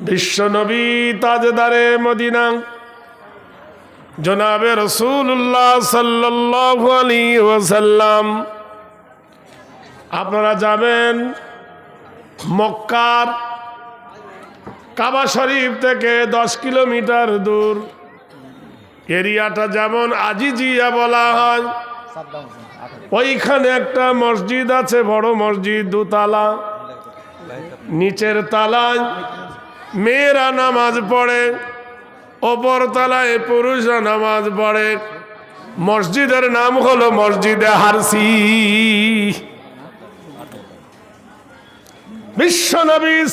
বিশ্বনবী তাজদারে মদিনা। জনাবে রসুল্লাহ সাল্লাল্লাহু আলাইহি ওয়াসাল্লাম। আপনারা যাবেন মক্কার কাবা শরীফ থেকে দশ কিলোমিটার দূর। এরিয়াটা যেমন আজিজিয়া বলা হয়, ওইখানে একটা মসজিদ আছে, বড় মসজিদ, দুতলা। নিচের তালায় মেয়েরা নামাজ পড়ে ওপর তলায় পুরুষরা নামাজ পড়ে। মসজিদের নাম হলো মসজিদে হারসি।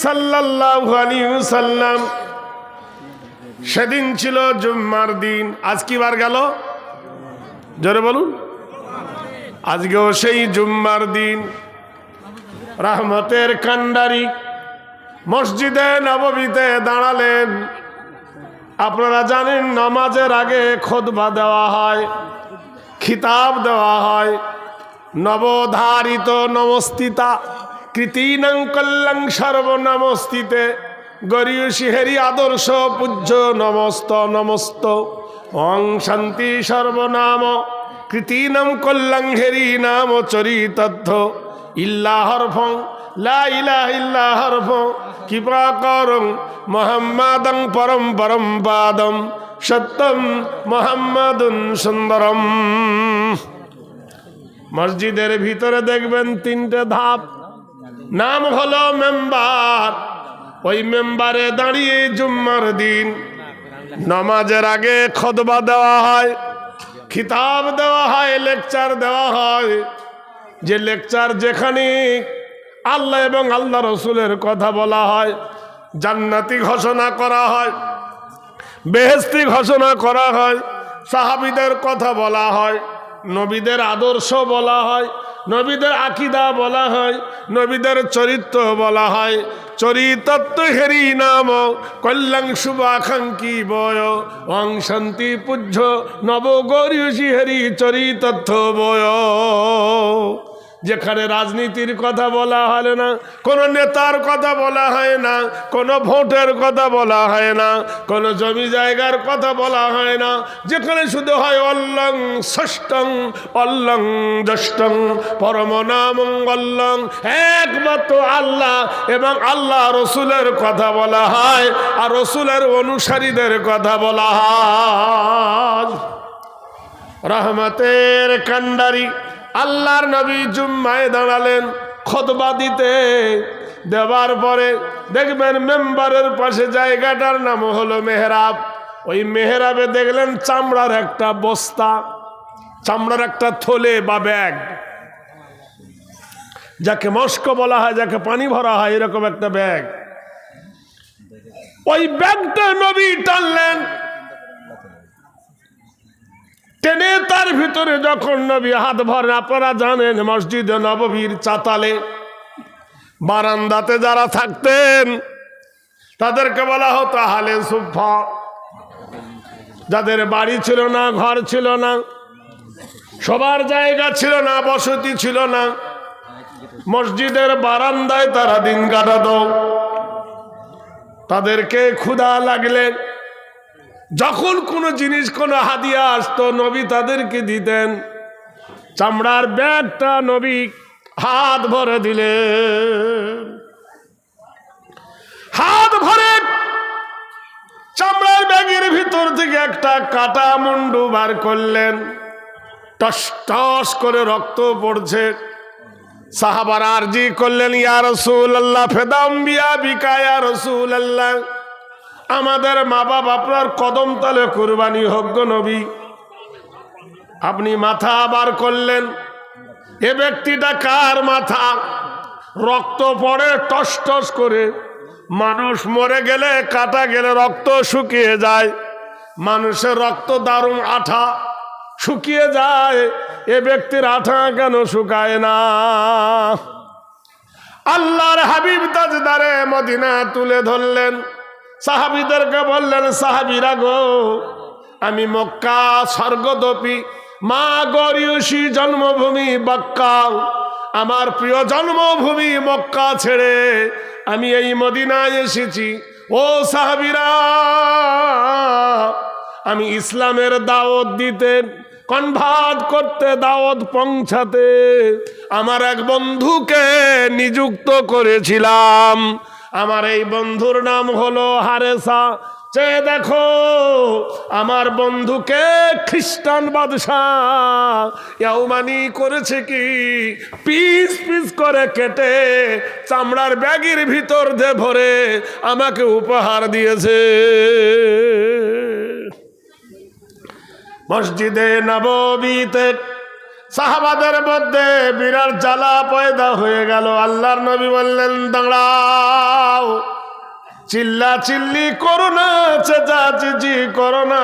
সাল্লাল্লাহু আলাইহি সাল্লাম সেদিন ছিল জুম্মার দিন। আজ কি বার গেল? জোরে বলুন। আজকেও সেই জুম্মার দিন। রাহমতের কান্ডারি মসজিদে নববীতে দাঁড়ালেন। আপনারা জানেন, নমাজের আগে খোদবা দেওয়া হয়, খিতাব দেওয়া হয়। নবধারিত নমস্তিতা, কৃতিনং কল্যাং সর্বনমস্তিতে, গরীয় শিহেরি আদর্শ পূজ্য নমস্ত নমস্ত। অং শান্তি সর্বনাম কৃতিনম কল্যাং হেরি নাম চরিতদ্ধ। ইল্লাহর ফং লা ইলাহ ইল্লাহর ফং কৃপা মোহাম্মদং পরম পরম পাদম সত্যম মোহাম্মদুন সুন্দরম। মসজিদের ভিতরে দেখবেন তিনটে ধাপ। নাম হলো মেম্বার। ওই মেম্বারে দাঁড়িয়ে জুম্মার দিন। নমাজের আগে খদবা দেওয়া হয়, খিতাব দেওয়া হয়, লেকচার দেওয়া হয়। যে লেকচার যেখানে আল্লাহ এবং আল্লাহ রসুলের কথা বলা হয়। জান্নাতি ঘোষণা করা হয়। বেহেস্তি ঘোষণা করা হয়। সাহাবিদের কথা বলা হয়। নবীদের আদর্শ বলা হয়। নবীদের আকিদা বলা হয়। নবীদের চরিত্র বলা হয়। চরিতত্ব হেরি নাম কল্যাণ শুভাকাঙ্ক্ষী বয়? অং শান্তি পূজ্য নব গৌরী হেরি চরিতত্ব বয়। যেখানে রাজনীতির কথা বলা হয় না, কোনো নেতার কথা বলা হয় না, কোনো ভোটের কথা বলা হয় না, কোনো জমি জায়গার কথা বলা হয় না, যেখানে শুধু হয় অল্লং ষষ্ঠং, অল্লং দষ্টং পরম নাম অল্লং, একমাত্র আল্লাহ এবং আল্লাহ রসুলের কথা বলা হয়, আর রসুলের অনুসারীদের কথা বলা হয়। রহমতের কান্ডারি আল্লাহর নবী জুম্মায় দাঁড়ালেন খতবা দিতে। দেওয়ার পরে দেখবেন মেম্বারের পাশে জায়গাটার নাম হলো মেহরাব। ওই মেহরাবে দেখলেন চামড়ার একটা বস্তা, চামড়ার একটা থলে বা ব্যাগ। যাকে মস্ক বলা হয়, যাকে পানি ভরা হয়, এরকম একটা ব্যাগ। ওই ব্যাগটা নবী টানলেন টেনে তার ভিতরে যখন নবী হাত ভরেন আপনারা জানেন মসজিদ নববীর চাতালে, বারান্দাতে যারা থাকতেন, তাদেরকে বলা হতো হালে সুফা যাদের বাড়ি ছিল না, ঘর ছিল না, সবার জায়গা ছিল না, বসতি ছিল না, মসজিদের বারান্দায় তারা দিন কাটাত। তাদেরকে ক্ষুধা লাগলেন যখন কোনো জিনিস, কোনো হাদিয়া আসতো, নবী তাদেরকে দিতেন। চামড়ার ব্যাগটা নবী হাত ভরে দিলে হাত ভরে চামড়ার ব্যাগের ভিতর থেকে একটা কাটা মুন্ডু বার করলেন। টস টস করে রক্ত পড়ছে। সাহাবার আরজি করলেন, ইয়া রসুল আল্লাহ ফেদাম বিয়া বিকা রসুল আল্লাহ আমাদের মা বাপ আপনার কদম তলে কুরবানি হোক নবী। আপনি মাথা আবার করলেন। এ ব্যক্তিটা কার মাথা? রক্ত পড়ে টস টস করে মানুষ মরে গেলে, কাটা গেলে রক্ত শুকিয়ে যায়। মানুষের রক্ত দারুণ আঠা শুকিয়ে যায়। এ ব্যক্তির আঠা কেন শুকায় না? আল্লাহর হাবিব তাজদারে মদিনা তুলে ধরলেন। সাহাবিদেরকে বললেন, সাহাবিরা গো, আমি মক্কা স্বর্গদপি মা গরিয়সী জন্মভূমি বাক্কা আমার প্রিয় জন্মভূমি মক্কা ছেড়ে আমি এই মদিনায় এসেছি। ও সাহাবিরা, আমি ইসলামের দাওয়াত দিতে, কনভার্ট করতে, দাওয়াত পৌঁছাতে, আমার এক বন্ধুকে নিযুক্ত করেছিলাম। আমার এই বন্ধুর নাম হলো হারেসা। চেয়ে দেখো, আমার বন্ধুকে খ্রিস্টান বাদশাহ করেছে কি? পিস পিস করে কেটে চামড়ার ব্যাগের ভিতর দিয়ে ভরে আমাকে উপহার দিয়েছে। মসজিদে নববীতে সাহাবাদের মধ্যে বিরাট জ্বালা পয়দা হয়ে গেল। আল্লাহর নবী বললেন, দাঁড়াও চিল্লা চিল্লি করো না চেঁচা চিচি করো না।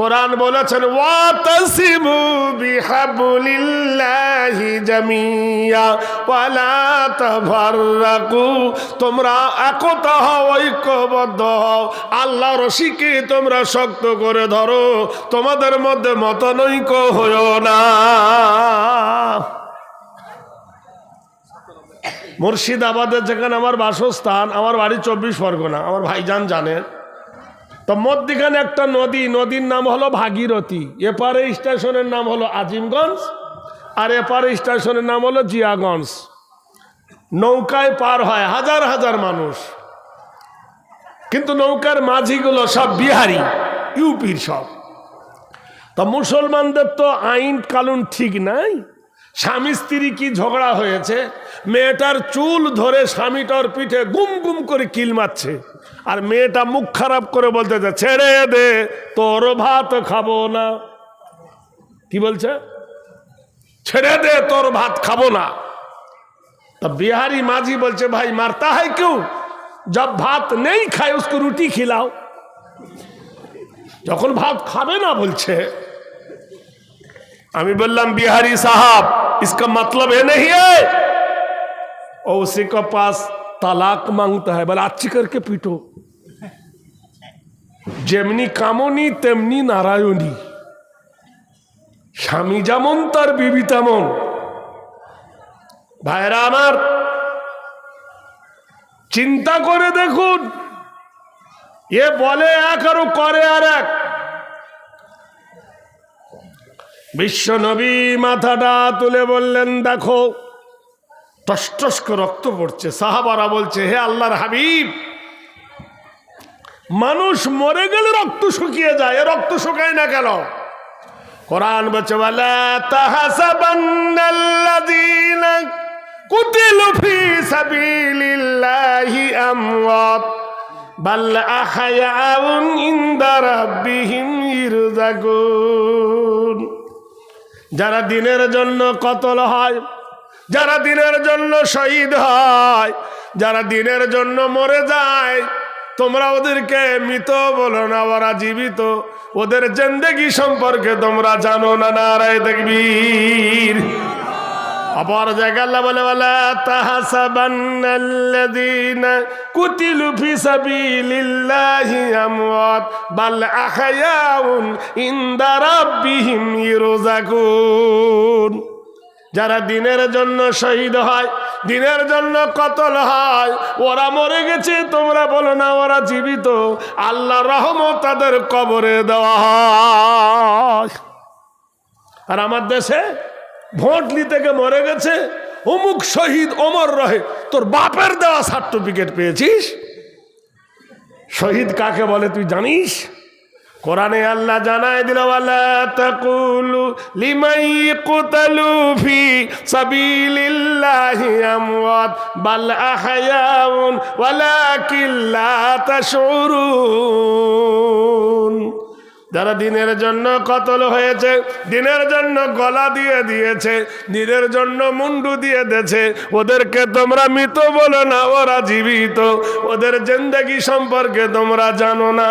কোরআন বলেছেন, ওয়াতাসিমু বিহাবলিল্লাহি জামিয়া, ওয়ালা তাফাররাকু। তোমরা একতা হও, ঐক্যবদ্ধ হও। আল্লাহ রশিকে তোমরা শক্ত করে ধরো। তোমাদের মধ্যে মতনৈক্য হইও না। মুর্শিদাবাদের যেখানে আমার বাসস্থান, আমার বাড়ি চব্বিশ পরগনা, আমার ভাইজান জানেন তো মধ্যিখানে একটা নদী, নদীর নাম হলো ভাগীরথী। এপারে স্টেশনের নাম হলো আজিমগঞ্জ, আর এপারে স্টেশনের নাম হলো জিয়াগঞ্জ। নৌকায় পার হয় হাজার হাজার মানুষ। কিন্তু নৌকার মাঝিগুলো সব বিহারি, ইউপির সব। তা মুসলমানদের তো আইন কানুন ঠিক নাই। স্বামী স্ত্রী কি ঝগড়া হয়েছে? মেয়েটার চুল ধরে স্বামীটার পিঠে গুম গুম করে কিল মারছে। আর মেয়েটা মুখ খারাপ করে বলতে যে, ছেড়ে দে, তোর ভাত খাব না। কি বলছে? ছেড়ে দে, তোর ভাত খাব না। তা বিহারি মাঝি বলছে, ভাই, মারতা হয় কেউ? যা ভাত নেই খায়, উসকে রুটি খিলাও। যখন ভাত খাবে না বলছে, আমি বললাম, বিহারি সাহাব इसका मतलब ये नहीं है और उसी के पास तलाक मांगता है बोला अच्छी करके पीटो যেমনি কামনি তেমনি নারায়ণী স্বামী যেমন তার বিবি তেমন ভাইরা আমার চিন্তা করে দেখুন এ বলে এক আর ও করে আর এক বিশ্ব নবী মাথাটা তুলে বললেন, দেখো টসটস করে রক্ত পড়ছে। সাহাবারা বলছে, হে আল্লাহর হাবিব, মানুষ মরে গেলে রক্ত শুকিয়ে যায় রক্ত শুকায় না কেন? কোরআন বলছে বলে তাহাসাবান্নাল্লাযীনা কুতিলু ফি সাবিলিল্লাহি আমওয়াত, বাল আহয়াউন ইনদা রাব্বিহিম ইরজাকুন যারা দিনের জন্য কতল হয়, যারা দিনের জন্য শহীদ হয়, যারা দিনের জন্য মরে যায়, তোমরা ওদেরকে মৃত বলো না, ওরা জীবিত। ওদের জেন্দেগি সম্পর্কে তোমরা জানো না, নারায় দেখবীর অপর জায়গা আল্লাহ বলে বলে তাহাসাবান্নাল্লাযীনা কুতিলু ফি সাবিলিল্লাহি আমওয়াত, বাল আহয়াউন ইনদা রাব্বিহিম ইরজাকুন যারা দিনের জন্য শহীদ হয়, দিনের জন্য কতল হয়, ওরা মরে গেছে, তোমরা বলো না, ওরা জীবিত। আল্লাহ রহমত তাদের কবরে দেওয়া হয়। আর আমার দেশে ভোট নিতে গিয়ে মরে গেছে। অমুক শহীদ অমর রহে। তোর বাপের দেওয়া সার্টিফিকেট পেয়েছিস? শহীদ কাকে বলে তুই জানিস? কোরআনে আল্লাহ জানায় দিল লিমাই যারা দিনের জন্য কতল হয়েছে, দিনের জন্য গলা দিয়ে দিয়েছে, দিনের জন্য মুন্ডু দিয়ে দিয়েছে, ওদেরকে তোমরা মৃত বলো না, ওরা জীবিত, ওদের জিন্দগি সম্পর্কে তোমরা জানো না।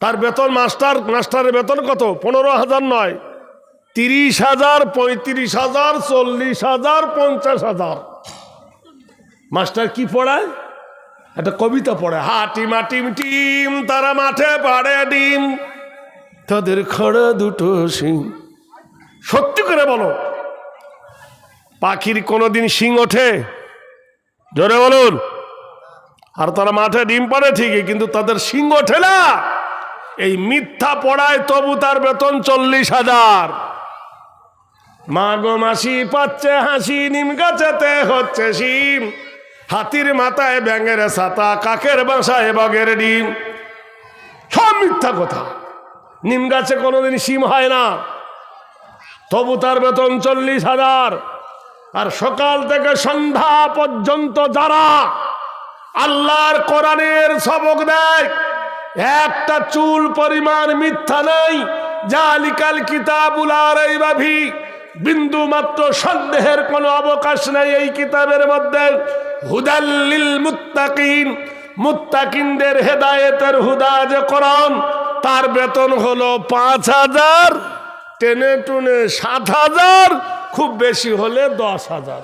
তার বেতন মাস্টার, মাস্টারের বেতন কত? পনেরো হাজার নয়। তিরিশ হাজার, পঁয়ত্রিশ হাজার, চল্লিশ হাজার, পঞ্চাশ হাজার। মাস্টার কি পড়ায়? একটা কবিতা পড়ে হাটিম মাটিম টিম তারা মাঠে পাড়ে ডিম। তাদের খড়ে দুটো শিং। সত্যি করে বলো। পাখির কোনোদিন শিং ওঠে? জোরে বলুন। আর তারা মাঠে ডিম পারে ঠিকই, কিন্তু তাদের শিং ওঠে না। এই মিথ্যা পড়ায় তবু তার বেতন চল্লিশ হাজার। মা গো মাসি পাচ্ছে হাসি, নিম গাছেতে হচ্ছে শিম। হাতির মাথায় ব্যাঙের ছাতা, কাকের বাসায় বগের ডিম। সব মিথ্যা কথা। নিম গাছে কোনোদিন শিম হয় না। তবু তার বেতন চল্লিশ হাজার। আর সকাল থেকে সন্ধ্যা পর্যন্ত যারা আল্লাহর কোরআনের সবক দেয় একটা চুল পরিমাণ মিথ্যা নাই, জালিকাল কিতাবুল আর বিন্দু মাত্র সন্দেহের কোনো অবকাশ নাই এই কিতাবের মধ্যে। হুদাল্লিল মুত্তাকিন, মুত্তাকিনদের হেদায়েতের হুদা যে কোরআন, তার বেতন হলো পাঁচ হাজার, টেনে টুনে সাত হাজার, খুব বেশি হলে দশ হাজার।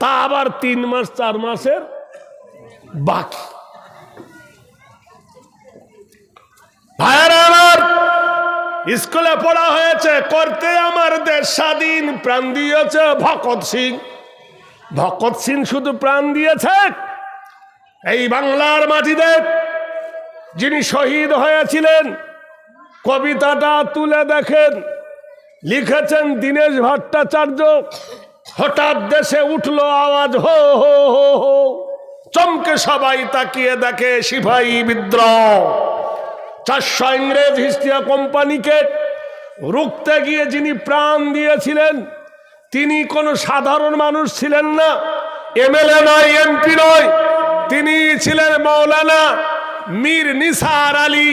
তা আবার তিন মাস, চার মাসের বাকি। ভাইয়েরা আমার, স্কুলে পড়া হয়েছে, করতে আমার দেশ স্বাধীন, প্রাণ দিয়েছে ভকত সিং। ভকত সিং শুধু প্রাণ দিয়েছে, এই বাংলার মাটিতে যিনি শহীদ হয়েছিলেন, কবিতাটা তুলে দেখেন, লিখেছেন দীনেশ ভট্টাচার্য। হঠাৎ দেশে উঠল আওয়াজ, হো হো হো হো। চমকে সবাই তাকিয়ে দেখে সিপাহী বিদ্রোহ। চারশো ইংরেজ হিস্টিয়া কোম্পানিকে রুখতে গিয়ে যিনি প্রাণ দিয়েছিলেন, তিনি কোনো সাধারণ মানুষ ছিলেন না। এমএলএ নয়, এমপি নয়, তিনি ছিলেন মৌলানা মীর নিসার আলী।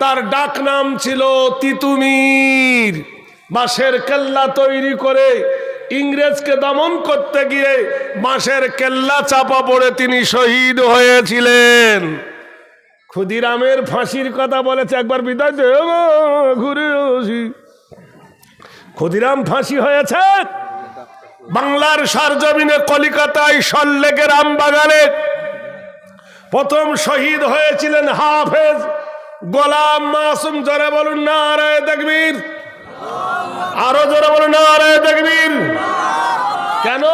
তার ডাক নাম ছিল তিতুমির বাঁশের কেল্লা তৈরি করে ইংরেজকে দমন করতে গিয়ে বাঁশের কেল্লা চাপা পড়ে তিনি শহীদ হয়েছিলেন। ক্ষুদিরামের ফাঁসির কথা বলেছে একবার বিদায় ঘুরে আসি। ক্ষুদিরাম ফাঁসি হয়েছে। বাংলার সারজমিনে কলিকাতায় সল্লেকের আমবাগানে। প্রথম শহীদ হয়েছিলেন হাফেজ গোলাম মাসুম। জোরে বলুন না আরে দেখবীর আরও জোরে বলুন না আরে দেখবীর কেন?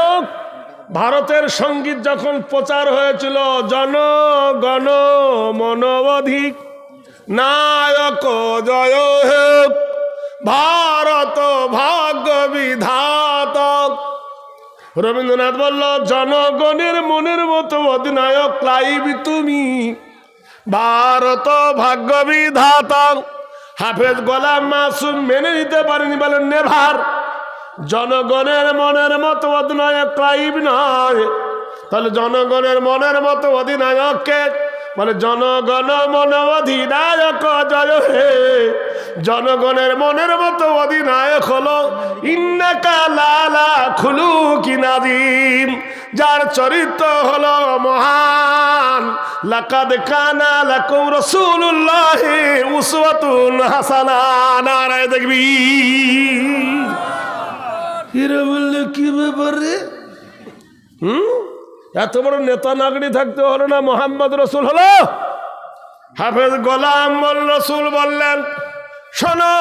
ভারতের সংগীত যখন প্রচার হয়েছিল জন গণ মনোবধিক নায়ক জয় হে ভারত ভাগ্য বিধাতক। রবীন্দ্রনাথ বলল, জনগণের মনের মতো অধিনায়ক লাইব তুমি। ভারত ভাগ্য বিধাতক। হাফেজ গোলাম মাসুম মেনে নিতে পারেনি বলেন নেভার। জনগণের মনের মতো অধিনায়ক ক্লাইব নয়। তাহলে জনগণের মনের মতো অধিনায়ককে মানে জনগণ মন অধিনায়ক জয় হে। জনগণের মনের মতো অধিনায়ক হলো ইন্নাকা লালা খুলু কি নাজিম যার চরিত্র হলো মহান। লাকাদ কানা লাকুম রাসূলুল্লাহ উসওয়াতুন হাসানা নারায় দেখবি। এরা বললে কি ব্যাপারে হুম? এত বড় নেতা নাগরি থাকতে হলো না মোহাম্মদ রসুল হলো? হাফেজ গোলাম রসুল বললেন, শোনো,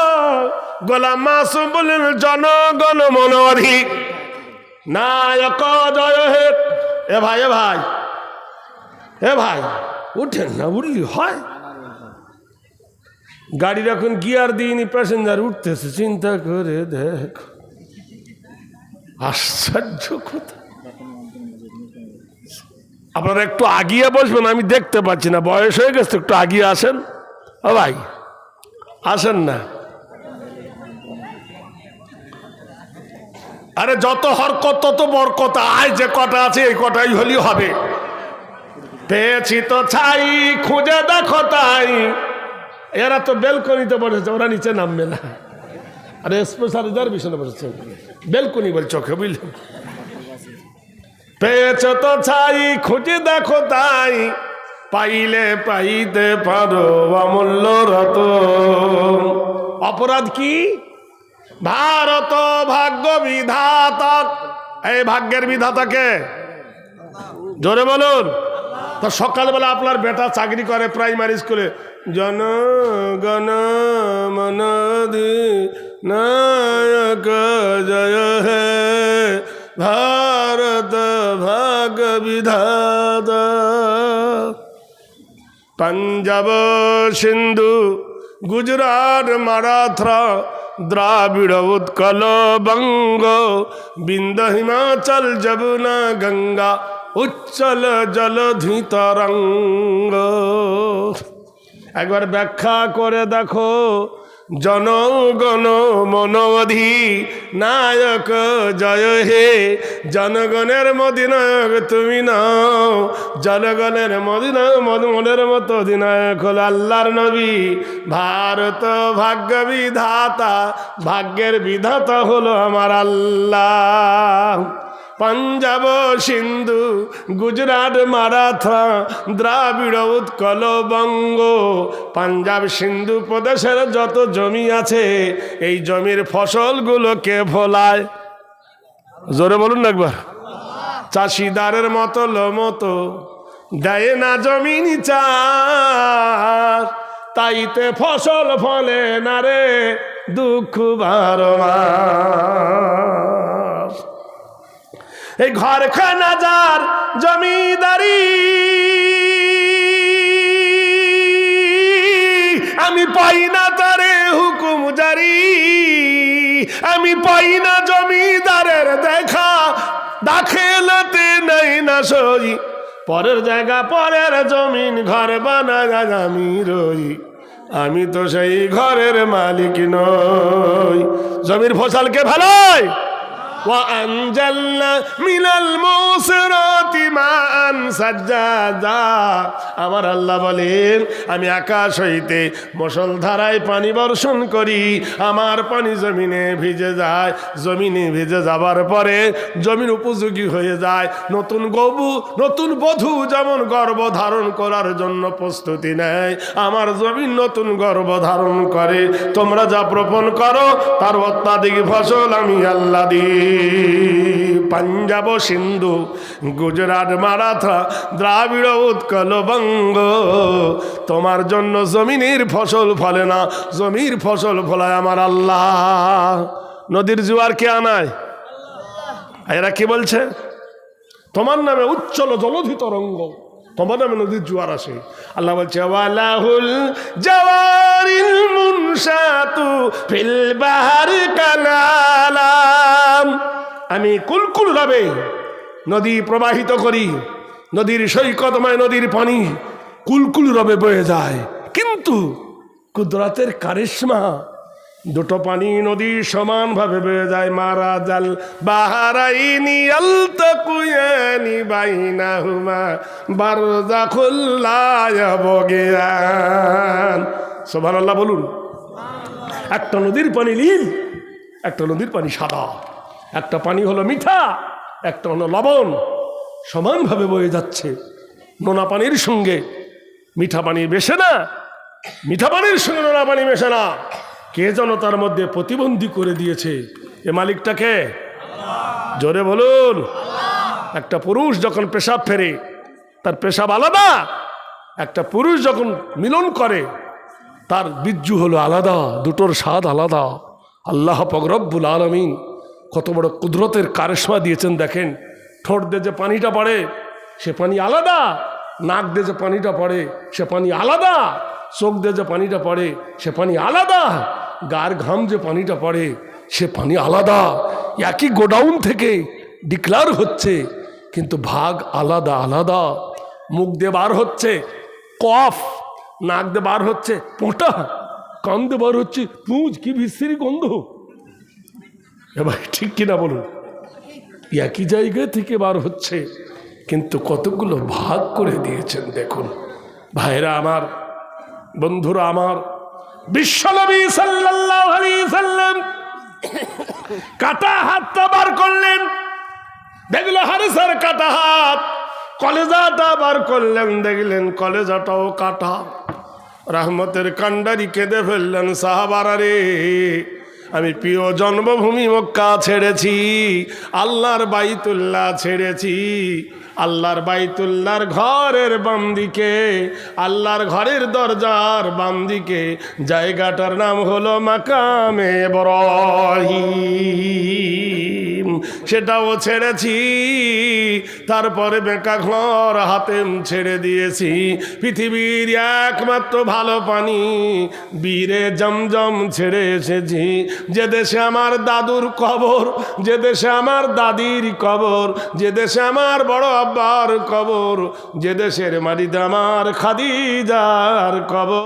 গোলাম মাসুম বললেন, জনগণ মন নায়ক জয় হে। এ ভাই এ ভাই এ ভাই, উঠেন না, উঠলি, হয়। গাড়ির এখন গিয়ার দিইনি, প্যাসেঞ্জার উঠতেছে, চিন্তা করে দেখ। আশ্চর্য কথা। আপনারা একটু আগিয়ে বসবেন, আমি দেখতে পাচ্ছি না। বয়স হয়ে গেছে, একটু আগিয়ে আসেন। ও ভাই, আসেন না। আরে যত হরকত, তত বরকত, আয় যে কটা আছে, এই কটাই হলেই হবে। পেয়েছি তো ছাই, খুঁজে দেখো তাই। এরা তো বেলকনিতে বসেছে, ওরা নিচে নামবে না। আরে স্পেশাল রিজার্ভেশনে বসেছে। বেলকনি বল চোখে বুঝলেন পেয়েছ তো ছাই, খুঁজে দেখো তাই। পাইলে পাইতে পারো অমূল্য রত। অপরাধ কি? ভারত ভাগ্য বিধাতা। এই ভাগ্যের বিধাতাকে জোরে বলুন। তো সকালবেলা আপনার বেটা চাকরি করে প্রাইমারি স্কুলে। জন গণ মন নায়ক জয় হে ভারত ভাগ বিধাতা পঞ্জাব সিন্ধু গুজরাট মারাঠা দ্রাবিড় উৎকল বঙ্গ বিন্দ হিমাচল যমুনা গঙ্গা উচ্চল জলধি তরঙ্গ একবার ব্যাখ্যা করে দেখো। জনগণ মনোধি নায়ক জয় হে। জনগণের মদিনায়ক তুমি নাও। জনগণের মদিনা মনের মতো অধিনায়ক হল আল্লাহর নবী। ভারত ভাগ্য বিধাতা, ভাগ্যের বিধাতা হলো আমার আল্লাহ। পাঞ্জাব সিন্ধু, গুজরাট মারাঠা দ্রাবিড় উৎকল বঙ্গ। পাঞ্জাব সিন্ধু প্রদেশের যত জমি আছে, এই জমির ফসলগুলোকে ফলায় জোরে বলুন না একবার। চাষিদারের মতো মতো দেয় না জমিন চার তাইতে ফসল ফলে না রে, দুঃখ বারো এই ঘরখানা যার জমিদারি। আমি পাই না তারে হুকুম জারি। আমি পাই না জমিদারের দেখা। দাখেলতে নেই না সই। পরের জায়গা, পরের জমিন ঘর বানায় আমি রই। আমি তো সেই ঘরের মালিক নই। জমির ফসলকে ভালোই وأنزلنا من الموسرات ماء سجادا আমার আল্লাহ বলেন আমি আকাশ হইতে মুসলধারায় পানি বর্ষণ করি আমার পানি জমিনে ভিজে যায় জমিনে ভিজে যাবার পরে জমিন উপযোগী হয়ে যায় নতুন গবু নতুন বধূ যেমন গর্ভ ধারণ করার জন্য প্রস্তুতি নেয় আমার জমিন নতুন গর্ভ ধারণ করে তোমরা যা প্রপন করো তার অত্যাধিক ফসল আমি আল্লাহ দিই পাঞ্জাব সিন্ধু, গুজরাট মারাঠা, দ্রাবিড় উৎকল বঙ্গ। তোমার জন্য জমিনের ফসল ফলে না, জমির ফসল ফলায় আমার আল্লাহ। নদীর জোয়ার কে আনায়? এরা কি বলছে? তোমার নামে উচ্চল জলধি তরঙ্গ, তোমার নামে নদীর জোয়ার আসে। আল্লাহ বলছে, ওয়ালাহুল জাওয়ারিল মুনশাতু ফিল বাহার কালালাম। আমি কুলকুল ভাবে নদী প্রবাহিত করি, নদীর সৈকতময় নদীর পানি কুলকুল রবে বয়ে যায়। কিন্তু কুদরতের কারিশ্মা দুটো পানি নদী সমানভাবে বেয়ে যায়, মারা জাল। বাহারাইনি আলতাকুয়ানি বাইনাহুমা বারজাখুল্লাহ বগিয়ান। সুবহানাল্লাহ বলুন, একটা নদীর পানি নীল, একটা নদীর পানি সাদা। একটা পানি হলো মিঠা, একটা হলো লবণ। সমানভাবে বয়ে যাচ্ছে। নোনা পানির সঙ্গে, মিঠা পানি মেশে না, মিঠা পানির সঙ্গে নোনা পানি মেশে না। কে যেন তার মধ্যে প্রতিবন্ধী করে দিয়েছে? এ মালিকটাকে? জোরে বলুন। একটা পুরুষ যখন পেশাব ফেরে, তার পেশাব আলাদা। একটা পুরুষ যখন মিলন করে, তার বীর্যু হলো আলাদা, দুটোর স্বাদ আলাদা। আল্লাহ পগরব্বুল আলমিন কত বড় কুদরতের কারেশমা দিয়েছেন, দেখেন। ঠোঁট দিয়ে যে পানিটা পড়ে, সে পানি আলাদা। নাক দিয়ে যে পানিটা পড়ে, সে পানি আলাদা। চোখ দিয়ে যে পানিটা পড়ে, সে পানি আলাদা। গার ঘাম যে পানিটা পড়ে, সে পানি আলাদা। একই গোডাউন থেকে ডিক্লার হচ্ছে, কিন্তু ভাগ আলাদা আলাদা। মুখ দিয়ে বার হচ্ছে, কফ। নাক দিয়ে বার হচ্ছে, পোঁটা। কান দিয়ে বার হচ্ছে, পুঁজ। কি বিশ্রী গন্ধ। এবার ঠিক কিনা বলুন? একই জায়গা থেকে বার হচ্ছে, কিন্তু কতগুলো ভাগ করে দিয়েছেন দেখুন। ভাইরা আমার, বন্ধুরা আমার বিশ্বনবী সাল্লাল্লাহু আলাইহি সাল্লাম কাটা হাতটা বার করলেন। দেখল হারিসার কাটা হাত কলেজাটা বার করলেন, দেখলেন কলেজাটাও কাটা। রহমতের কান্ডারি কেঁদে ফেললেন সাহাবারা রে, আমি প্রিয় জন্মভূমি মক্কা ছেড়েছি, আল্লাহর বাইতুল্লাহ ছেড়েছি। আল্লাহর বাইতুল্লার ঘরের বাম দিকে আল্লাহর ঘরের দরজার বাম দিকে জায়গাটার নাম হলো মাকামে বরহিম সেটাও ছেড়েছি, তারপরে বেকা ঘর হাতে ছেড়ে দিয়েছি। পৃথিবীর একমাত্র ভালো পানি, বীরে জমজম ছেড়ে এসেছি। যে দেশে আমার দাদুর কবর, যে দেশে আমার দাদির কবর, যে দেশে আমার বড় আব্বার কবর যে দেশের মাটিতে আমার খাদিজার কবর।